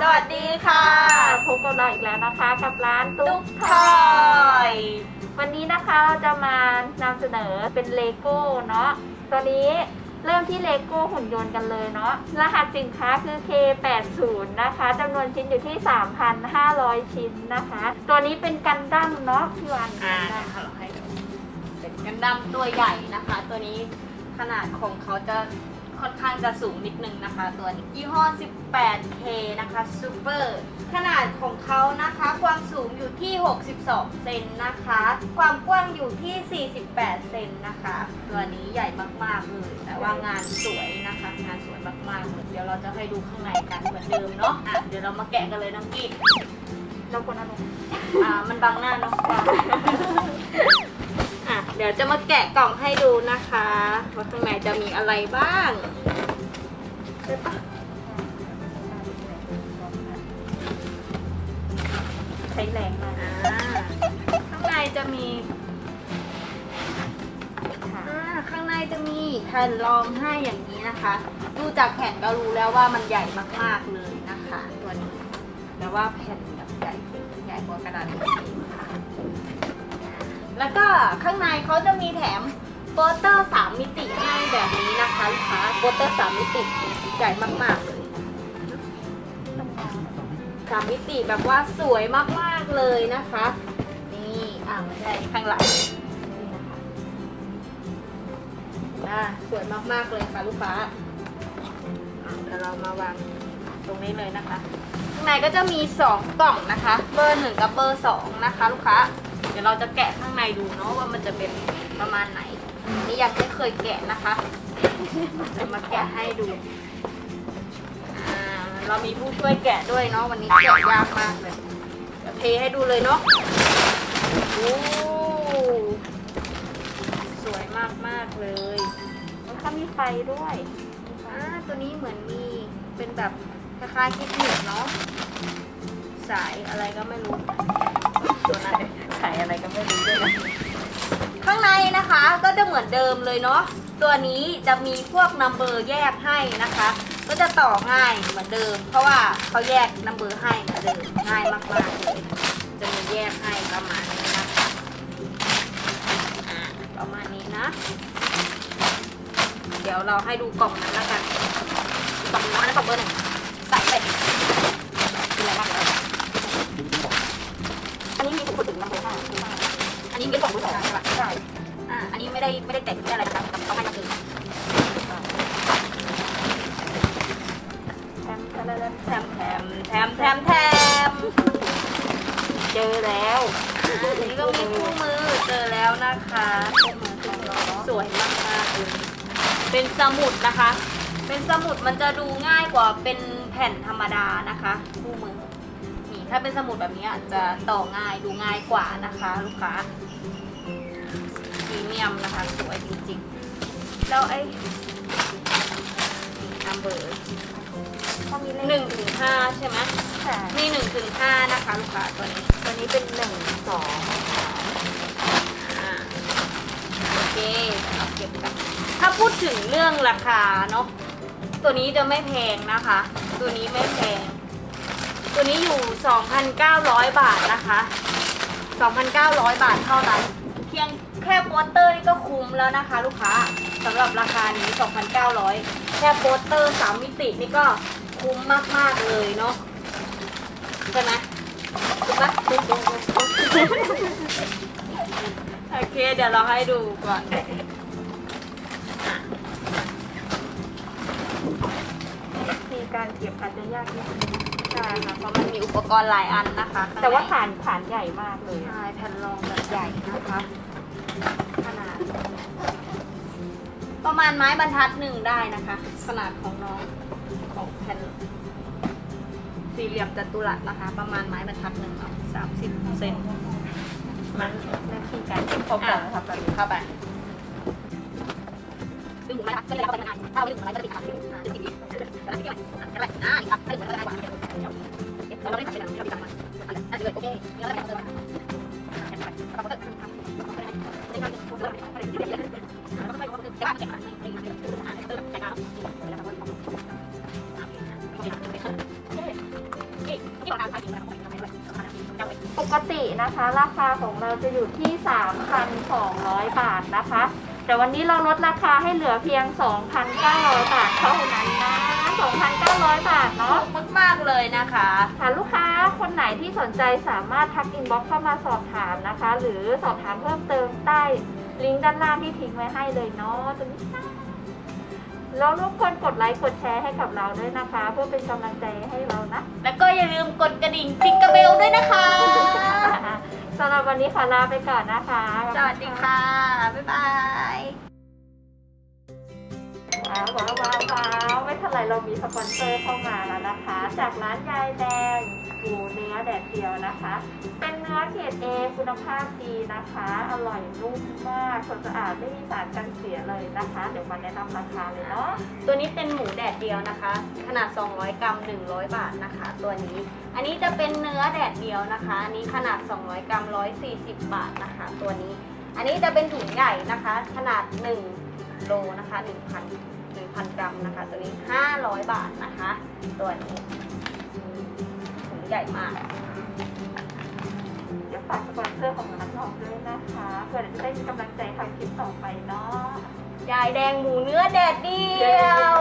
สวัสดีค่ะ พบกับเราอีกแล้วนะคะ กับร้านตุ๊ตุ๊กกททออยยวันนี้นะคะเราจะมานำเสนอเป็นเลโก้เนาะตัวนี้เริ่มที่เลโก้หุ่นยนต์กันเลยเนาะรหัสสินค้าคือ K80 นะคะจำนวนชิ้นอยู่ที่ 3,500 ชิ้นนะคะ ตัวนี้เป็นกันดั้มเนาะพี่วันอ่านะคะเราให้ดูเป็นกันดั้มตัวใหญ่นะคะ ตัวนี้ขนาดของเขาจะ ค่อนข้างจะสูงนิดนึงนะคะ ตัวนี้ยี่ห้อ 18K นะคะซูเปอร์ขนาดของเขานะคะ ความสูงอยู่ที่ 62 เซนนะคะ ความกว้างอยู่ที่ 48 เซนนะคะ ตัวนี้ใหญ่มากๆเลยแต่ว่างานสวยนะคะ งานสวยมากๆเลยเดี๋ยวเราจะให้ดูข้างในกันเหมือนเดิมเนาะอะเดี๋ยวเรามาแกะกันเลยน้องกิ๊กเราควรเอาลงอ่ามันบังหน้าเนาะอะเดี๋ยวจะมาแกะกล่องให้ดูนะคะว่าข้างในจะมีอะไรบ้างใช่ปะใช้แรงมากอ่าข้างในจะมีอ่าข้างในจะมีแผ่นรองให้อย่างนี้นะคะ ดูจากแผ่นก็รู้แล้วว่ามันใหญ่มากๆเลยนะคะ ตัวนี้แต่ว่าแผ่นแบบใหญ่ใหญ่กว่ากระดาษค่ะ แล้วก็ข้างในเขาจะมีแถมโปสเตอร์สามมิติให้แบบนี้นะคะลูกค้าโปสเตอร์สามมิติใหญ่มากๆเลยสามมิติแบบว่าสวยมากๆเลยนะคะ นี่อ่าไม่ใช่ข้างหลังนี่ะคะอ่าสวยมากๆเลยค่ะลูกค้าเดี๋ยวเรามาวางตรงนี้เลยนะคะข้างในก็จะมี 2 กล่องนะคะ เบอร์ 1 กับเบอร์ 2 นะคะ ลูกค้า เดี๋ยวเราจะแกะข้างในดูเนาะว่ามันจะเป็นประมาณไหนอันนี่ยังไม่เคยแกะนะคะจะมาแกะให้ดูอ่าเรามีผู้ช่วยแกะด้วยเนาะวันนี้แกะยากมากเลยเดี๋ยวเทให้ดูเลยเนาะโอ้สวยมากมากๆเลยแล้วก็มีไฟด้วยอ่าตัวนี้เหมือนมีเป็นแบบคล้ายๆคิดหนึกเนาะสายอะไรก็ไม่รู้ตัวนั้น เนี่ยอะไรก็ไม่รู้ด้วยนะข้างในนะคะก็จะเหมือนเดิมเลยเนาะตัวนี้จะมีพวกนัมเบอร์แยกให้นะคะ ก็จะต่อง่ายเหมือนเดิม เพราะว่าเขาแยกนัมเบอร์ให้เหมือนเดิมง่ายมากๆเลยจะมีแยกให้ประมาณนี้นะคะประมาณนี้นะ เดี๋ยวเราให้ดูกล่องนั้นแล้วกันกล่องนั้นกล่องเบอร์หนึ่งใส่ไปเป็นอะไรบ้างเอ่ย อันนี้มีคนถึงลำโพงห้า อั นี้เป็นกล่องเบอร์สองใช่ปะใช่อ่าอันนี้ไม่ได้ไม่ได้แต่งไม่ได้อะไรนะครับเขาให้มาคือแทมแทมแถมแถมแถมแถมแถมเจอแล้วอันนี้ก็มีคู่มือเจอแล้วนะคะคู่มือของน้องสวยมากๆเลยเป็นสมุดนะคะ เป็นสมุดมันจะดูง่ายกว่าเป็นแผ่นธรรมดานะคะคู่มือ ถ้าเป็นสมุดแบบนี้จะต่อง่ายดูง่ายกว่านะคะลูกค้าพรีเมียมนะคะสวยจริงๆ แล้วไอ้นัมเบอร์เขามีเลขหนึ่งถึงห้าใช่ไหมค่ะมีหนึ่งถึงห้านะคะลูกค้าตัวนี้ตัวนี้เป็นหนึ่งสองอ่าโอเคเราเก็บกันถ้าพูดถึงเรื่องราคาเนาะตัวนี้จะไม่แพงนะคะ ตัวนี้ไม่แพง ตัวนี้อยู่ 2,900 บาทนะคะ 2,900 บาทเท่านั้น เพียงแค่โปสเตอร์นี่ก็คุ้มแล้วนะคะ ลูกค้าสำหรับราคานี้ 2,900 แค่โปสเตอร์ 3 มิตินี่ก็คุ้มมาก ๆ เลยเนาะใช่ไหมถูกปะโอเค เดี๋ยวเราให้ดูก่อนมีการเก็บอาจจะยากนิดนึง ใช่ค่ะเพราะมันมีอุปกรณ์หลายอันนะคะข้งในแต่ว่าฐานฐานใหญ่มากเลยใช่แผ่นรองแบบใหญ่นะคะขนาด ประมาณไม้บรรทัดหนึ่งได้นะคะ ขนาดของน้องของแผ่นสี่เหลี่ยมจัตุรัสนะคะ ประมาณไม้บรรทัดหนึ่งเนาะสามสิบเซนมันหน้าที่การเก็บข้อมูลนะครับแบบนี้เข้าไปดึงหมุนไม้ครับก็เลยเอาไปทางไหนถ้าเอาไปดึงหมุนไม้ก็จะติดครับดึงติด กตินะคะ ราคาของเราจะอยู่ที่ 3,200 บาทนะคะ แต่วันนี้เราลดราคาให้เหลือเพียง 2,900 บาทเท่านั้นนะ2,900 บาทถูเนาะกมากๆเลยนะคะค่ะลูกค้าคนไหนที่สนใจสามารถทักอินบ็อกซ์เข้ามาสอบถามนะคะ หรือสอบถามเพิ่มเติมใต้ลิงก์ด้านล่างที่ทิ้งไว้ให้เลยเนาะตรงนี้ค่ะแล้วรบกวนกดไลค์กดแชร์ให้กับเราด้วยนะคะ เพื่อเป็นกำลังใจให้เรานะ แล้วก็อย่าลืมกดกระดิ่งติ๊งกระเบลด้วยนะคะสำห รับวันนี้ขอลาไปก่อนนะคะสวัสดีค่ะ บ๊ายบาย ว้าวว้าวว้าวว้าวไม่เท่าไรเรามีสปอนเซอร์เข้ามาแล้วนะคะ จากร้านยายแดงหมูเนื้อแดดเดียวนะคะ เป็นเนื้อเกรดเอคุณภาพดีนะคะ อร่อยนุ่มมากสดสะอาดไม่มีสารกันเสียเลยนะคะ เดี๋ยวมาแนะนำราคาเลยเนาะตัวนี้เป็นหมูแดดเดียวนะคะ ขนาด 200 กรัม 100 บาทนะคะ ตัวนี้ อันนี้จะเป็นเนื้อแดดเดียวนะคะ อันนี้ขนาด 200 กรัม 140 บาทนะคะ ตัวนี้ อันนี้จะเป็นถุงใหญ่นะคะ ขนาด 1 โลนะคะ 1,000 1,000กรัมนะคะ ตัวนี้ 500 บาทนะคะ ตัวนี้ถุงใหญ่มากเดี๋ยวฝากสปอนเซอร์ของร้านเราด้วยนะคะเพื่อจะได้มีกำลังใจทำคลิปต่อไปเนาะยายแดงหมูเนื้อแดดเดียว